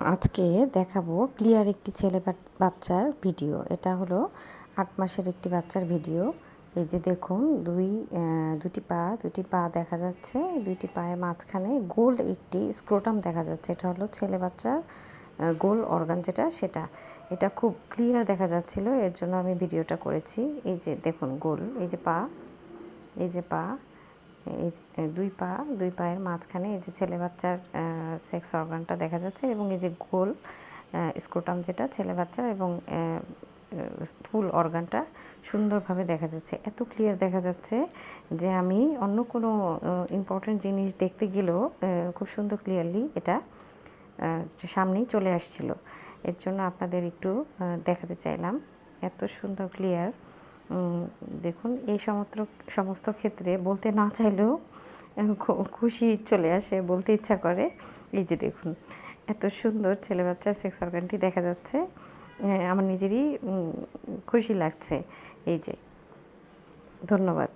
আজকে দেখাবো ক্লিয়ার একটি ছেলে বাচ্চার ভিডিও। এটা হলো আট মাসের একটি বাচ্চার ভিডিও। এই যে দেখুন, দুই দুটি পা দুটি পা দেখা যাচ্ছে দুইটি পায়ের মাঝখানে গোল একটি স্ক্রোটাম দেখা যাচ্ছে। এটা হলো ছেলে বাচ্চার গোল অর্গান যেটা, সেটা। এটা খুব ক্লিয়ার দেখা যাচ্ছিল, এর জন্য আমি ভিডিওটা করেছি। এই যে দেখুন, গোল, এই যে পা, এই যে পা, এই দুই পা, দুই পায়ের মাঝখানে এই যে ছেলে বাচ্চার সেক্স অর্গানটা দেখা যাচ্ছে এবং এই যে গোল স্ক্রোটাম যেটা ছেলে বাচ্চার এবং ফুল অর্গানটা সুন্দরভাবে দেখা যাচ্ছে। এত ক্লিয়ার দেখা যাচ্ছে যে আমি অন্য কোনো ইম্পর্টেন্ট জিনিস দেখতে গেলেও খুব সুন্দর ক্লিয়ারলি এটা সামনেই চলে আসছিল। এর জন্য আপনাদের একটু দেখাতে চাইলাম। এত সুন্দর ক্লিয়ার দেখুন, এই সমস্ত সমস্ত ক্ষেত্রে বলতে না চাইলেও খুশি চলে আসে, বলতে ইচ্ছা করে। এই যে দেখুন, এত সুন্দর ছেলে বাচ্চার সেক্স অর্গানটি দেখা যাচ্ছে। আমার নিজেরই খুশি লাগছে। এই যে, ধন্যবাদ।